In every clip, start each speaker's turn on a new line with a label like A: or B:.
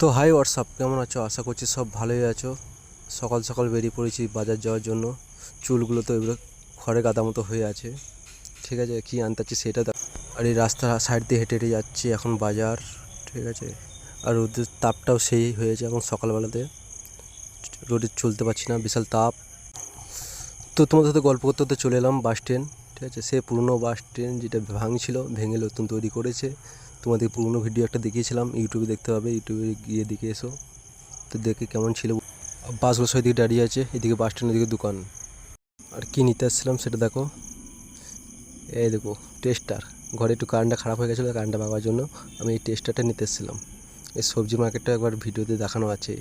A: তো high WhatsApp কেমন আছো? আশা করছি সব ভালোই আছো। সকাল সকাল বেরিয়ে পড়েছি বাজার যাওয়ার জন্য। চুলগুলো তো এগুলো খড়ে গাদা মতো হয়ে আছে। ঠিক আছে, কী আনতে সেটা আর এই রাস্তার সাইড দিয়ে হেঁটে হেঁটে যাচ্ছি এখন বাজার। ঠিক আছে? আর রোদের তাপটাও সেই হয়েছে এখন সকালবেলাতে। রোদে চলতে পারছি না, বিশাল তাপ। তো তোমাদের সাথে গল্প করতে করতে চলে এলাম বাস স্ট্যান্ড ঠিক আছে? সে পুরনো বাস স্ট্যান্ড যেটা ভাঙছিল, ভেঙে নতুন তৈরি করেছে। তোমাদের পুরনো ভিডিও একটা দেখিয়েছিলাম ইউটিউবে দেখতে হবে ইউটিউবে গিয়ে দেখে এসো। তো দেখে কেমন ছিল। বাসগুলো সব এদিকে দাঁড়িয়ে আছে, এদিকে বাস স্ট্যান্ড এদিকে দোকান। আর কী নিতে আসছিলাম সেটা দেখো। এই দেখো টেস্টার ঘরে একটু কারেন্টটা খারাপ হয়ে গেছিল কারেন্টটা পাওয়ার জন্য আমি এই টেস্টারটা নিতে এসেছিলাম। এই সবজি মার্কেটটা একবার ভিডিওতে দেখানো আছে।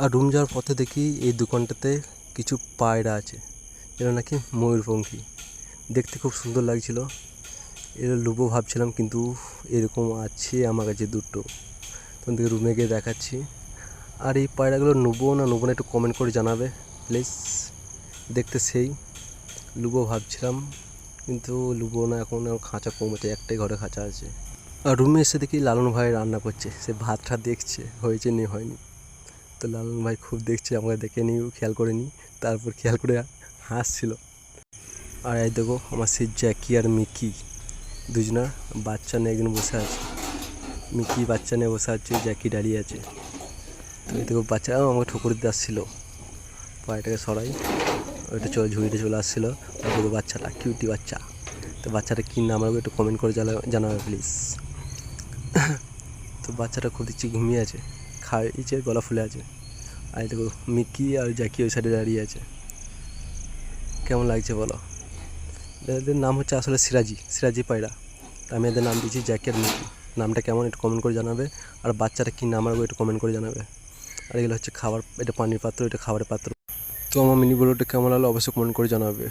A: আর রুম যাওয়ার পথে দেখি এই দোকানটাতে কিছু পায়রা আছে এরা নাকি ময়ূরপঙ্খী। দেখতে খুব সুন্দর লাগছিল। এর লুবো ভাবছিলাম, কিন্তু এরকম আছে আমার কাছে দুটো। তখন থেকে রুমে গিয়ে দেখাচ্ছি। আর এই পায়রাগুলো নেব না নেব না একটু কমেন্ট করে জানাবে প্লিজ দেখতে সেই। লুবো ভাবছিলাম, কিন্তু লুবো না, এখন খাঁচা কম আছে, একটাই ঘরে খাঁচা আছে। আর রুমে এসে দেখি লালন ভাই রান্না করছে, সে ভাতটা দেখছে, হয়েছে নি, হয়নি। তো লালন ভাই খুব দেখছে, আমাকে দেখে নিও, খেয়াল করে নি, তারপর খেয়াল করে হাসছিল। আর এই দেখো, আমার সেই জ্যাকি আর মিকি। দুজনার বাচ্চা নিয়ে একজন বসে আছে। মিকি বাচ্চা নিয়ে বসে আছে, জ্যাকি দাঁড়িয়ে আছে। তো এই দেখো বাচ্চা আমাকে ঠুকুর দিতে আসছিল। পায়েটাকে সরাই, ওইটা চলে ঝুড়িতে চলে আসছিল। আর দেখো বাচ্চাটা, কিউটি বাচ্চা। তো বাচ্চাটা কী নাম একটু কমেন্ট করে জানা জানাবে প্লিজ তো বাচ্চাটা খুব দিচ্ছি ঘুমিয়ে আছে, খাইছে, গলা ফুলে আছে। আর দেখো মিকি আর জ্যাকি ওই সাইডে দাঁড়িয়ে আছে। কেমন লাগছে বলো? এদের নাম হচ্ছে আসলে সিরাজি সিরাজি পায়রা। আমি এদের নাম দিয়েছি জ্যাকের মুখি নামটা কেমন একটু কমেন্ট করে জানাবে। আর বাচ্চারা কী নাম রাখবে একটু কমেন্ট করে জানাবে। আর এগুলো হচ্ছে খাবার, এটা পানির পাত্র, এটা খাবারের পাত্র। তো আমার মিনি ব্লগটা কেমন লাগল অবশ্যই কমেন্ট করে জানাবে।